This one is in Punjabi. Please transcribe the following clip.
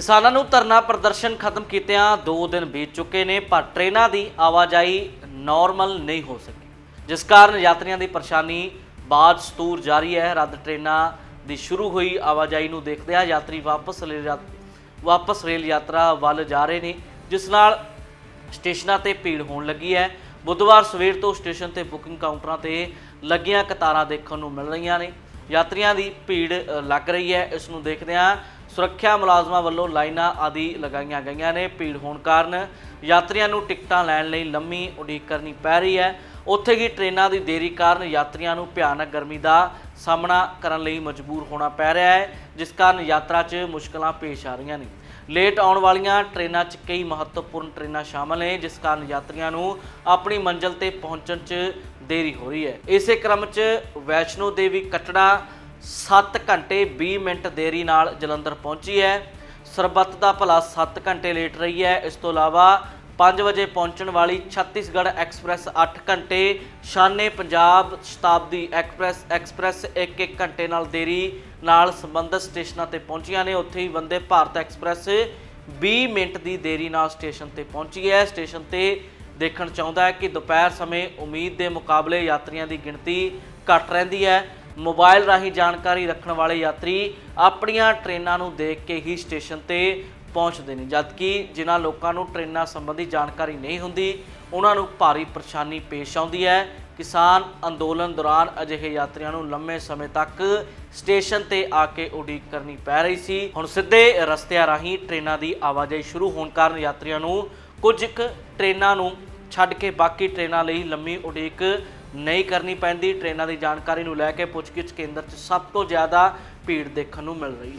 ਕਿਸਾਨਾਂ ਨੂੰ ਧਰਨਾ ਪ੍ਰਦਰਸ਼ਨ ਖਤਮ ਕੀਤਿਆਂ 2 ਦਿਨ ਬੀਤ ਚੁੱਕੇ ਨੇ, ਪਰ ਟ੍ਰੇਨਾਂ ਦੀ ਆਵਾਜਾਈ ਨਾਰਮਲ ਨਹੀਂ ਹੋ ਸਕੀ। ਜਿਸ ਕਾਰਨ ਯਾਤਰੀਆਂ ਦੀ ਪਰੇਸ਼ਾਨੀ ਬਾਅਦ ਸਤੂਰ ਜਾਰੀ ਹੈ। ਰੱਦ ਟ੍ਰੇਨਾਂ ਦੀ ਸ਼ੁਰੂ ਹੋਈ ਆਵਾਜਾਈ ਨੂੰ ਦੇਖਦਿਆਂ ਯਾਤਰੀ ਵਾਪਸ ਵਾਪਸ ਰੇਲ ਯਾਤਰਾ ਵੱਲ ਜਾ ਰਹੇ ਨੇ, ਜਿਸ ਨਾਲ ਸਟੇਸ਼ਨਾਂ ਤੇ ਭੀੜ ਹੋਣ ਲੱਗੀ ਹੈ। ਬੁੱਧਵਾਰ ਸਵੇਰ ਤੋਂ ਸਟੇਸ਼ਨ ਤੇ ਬੁਕਿੰਗ ਕਾਊਂਟਰਾਂ ਤੇ ਲੱਗੀਆਂ ਕਤਾਰਾਂ ਦੇਖਣ ਨੂੰ ਮਿਲ ਰਹੀਆਂ ਨੇ। ਯਾਤਰੀਆਂ ਦੀ ਭੀੜ ਲੱਗ ਰਹੀ ਹੈ। ਇਸ ਨੂੰ ਦੇਖਦਿਆਂ ਸੁਰੱਖਿਆ ਮੁਲਾਜ਼ਮਾਂ ਵੱਲੋਂ ਲਾਈਨਾਂ ਆਦਿ ਲਗਾਈਆਂ ਗਈਆਂ ਨੇ। ਭੀੜ ਹੋਣ ਕਾਰਨ ਯਾਤਰੀਆਂ ਨੂੰ ਟਿਕਟਾਂ ਲੈਣ ਲਈ ਲੰਮੀ ਉਡੀਕ ਕਰਨੀ ਪੈ ਰਹੀ ਹੈ। ਉੱਥੇ ਹੀ ਟ੍ਰੇਨਾਂ ਦੀ ਦੇਰੀ ਕਾਰਨ ਯਾਤਰੀਆਂ ਨੂੰ ਭਿਆਨਕ ਗਰਮੀ ਦਾ ਸਾਹਮਣਾ ਕਰਨ ਲਈ ਮਜਬੂਰ ਹੋਣਾ ਪੈ ਰਿਹਾ ਹੈ, ਜਿਸ ਕਾਰਨ ਯਾਤਰਾ 'ਚ ਮੁਸ਼ਕਲਾਂ ਪੇਸ਼ ਆ ਰਹੀਆਂ ਨੇ। ਲੇਟ ਆਉਣ ਵਾਲੀਆਂ ਟ੍ਰੇਨਾਂ 'ਚ ਕਈ ਮਹੱਤਵਪੂਰਨ ਟ੍ਰੇਨਾਂ ਸ਼ਾਮਲ ਨੇ, ਜਿਸ ਕਾਰਨ ਯਾਤਰੀਆਂ ਨੂੰ ਆਪਣੀ ਮੰਜ਼ਿਲ ਤੇ ਪਹੁੰਚਣ 'ਚ ਦੇਰੀ ਹੋ ਰਹੀ ਹੈ। ਇਸੇ ਕ੍ਰਮ 'ਚ ਵੈਸ਼ਨੋ ਦੇਵੀ ਕਟੜਾ 7 ਘੰਟੇ 20 ਮਿੰਟ ਦੇਰੀ ਨਾਲ ਜਲੰਧਰ ਪਹੁੰਚੀ ਹੈ। ਸਰਬੱਤ ਦਾ ਭਲਾ 7 ਘੰਟੇ ਲੇਟ ਰਹੀ ਹੈ। ਇਸ ਤੋਂ ਇਲਾਵਾ 5 ਵਜੇ ਪਹੁੰਚਣ ਵਾਲੀ ਛੱਤੀਸਗੜ੍ਹ ਐਕਸਪ੍ਰੈਸ 8 ਘੰਟੇ, ਸ਼ਾਨੇ ਪੰਜਾਬ ਸ਼ਤਾਬਦੀ ਐਕਸਪ੍ਰੈਸ ਐਕਸਪ੍ਰੈਸ 1-1 ਘੰਟੇ ਨਾਲ ਦੇਰੀ ਨਾਲ ਸੰਬੰਧਿਤ ਸਟੇਸ਼ਨਾਂ ਤੇ ਪਹੁੰਚੀਆਂ ਨੇ। ਉੱਥੇ ਹੀ ਵੰਦੇ ਭਾਰਤ ਐਕਸਪ੍ਰੈਸ 20 ਮਿੰਟ ਦੀ ਦੇਰੀ ਨਾਲ ਸਟੇਸ਼ਨ ਤੇ ਪਹੁੰਚੀ ਹੈ। ਸਟੇਸ਼ਨ ਤੇ ਦੇਖਣ ਚਾਹੁੰਦਾ ਹੈ ਕਿ ਦੁਪਹਿਰ ਸਮੇਂ ਉਮੀਦ ਦੇ ਮੁਕਾਬਲੇ ਯਾਤਰੀਆਂ ਦੀ ਗਿਣਤੀ ਘੱਟ ਰਹਿੰਦੀ ਹੈ। ਮੋਬਾਈਲ ਰਾਹੀਂ ਜਾਣਕਾਰੀ ਰੱਖਣ ਵਾਲੇ ਯਾਤਰੀ ਆਪਣੀਆਂ ਟ੍ਰੇਨਾਂ ਨੂੰ ਦੇਖ ਕੇ ਹੀ ਸਟੇਸ਼ਨ ਤੇ ਪਹੁੰਚਦੇ ਨੇ। ਜਦਕਿ ਜਿਨ੍ਹਾਂ ਲੋਕਾਂ ਨੂੰ ਟ੍ਰੇਨਾਂ ਸੰਬੰਧੀ ਜਾਣਕਾਰੀ ਨਹੀਂ ਹੁੰਦੀ, ਉਹਨਾਂ ਨੂੰ ਭਾਰੀ ਪਰੇਸ਼ਾਨੀ ਪੇਸ਼ ਆਉਂਦੀ ਹੈ। ਕਿਸਾਨ ਅੰਦੋਲਨ ਦੌਰਾਨ ਅਜਿਹੇ ਯਾਤਰੀਆਂ ਨੂੰ ਲੰਮੇ ਸਮੇਂ ਤੱਕ ਸਟੇਸ਼ਨ ਤੇ ਆ ਕੇ ਉਡੀਕ ਕਰਨੀ ਪੈ ਰਹੀ ਸੀ। ਹੁਣ ਸਿੱਧੇ ਰਸਤਿਆਂ ਰਾਹੀਂ ਟ੍ਰੇਨਾਂ ਦੀ ਆਵਾਜਾਈ ਸ਼ੁਰੂ ਹੋਣ ਕਾਰਨ ਯਾਤਰੀਆਂ ਨੂੰ ਕੁਝ ਕੁ ਟ੍ਰੇਨਾਂ ਨੂੰ ਛੱਡ ਕੇ ਬਾਕੀ ਟ੍ਰੇਨਾਂ ਲਈ ਲੰਮੀ ਉਡੀਕ ਨਹੀਂ ਕਰਨੀ ਪੈਂਦੀ। ਟ੍ਰੇਨਾਂ ਦੀ ਜਾਣਕਾਰੀ ਨੂੰ ਲੈ ਕੇ ਪੁੱਛਗਿੱਛ ਕੇਂਦਰ 'ਚ ਸਭ ਤੋਂ ਜ਼ਿਆਦਾ ਭੀੜ ਦੇਖਣ ਨੂੰ ਮਿਲ ਰਹੀ ਹੈ।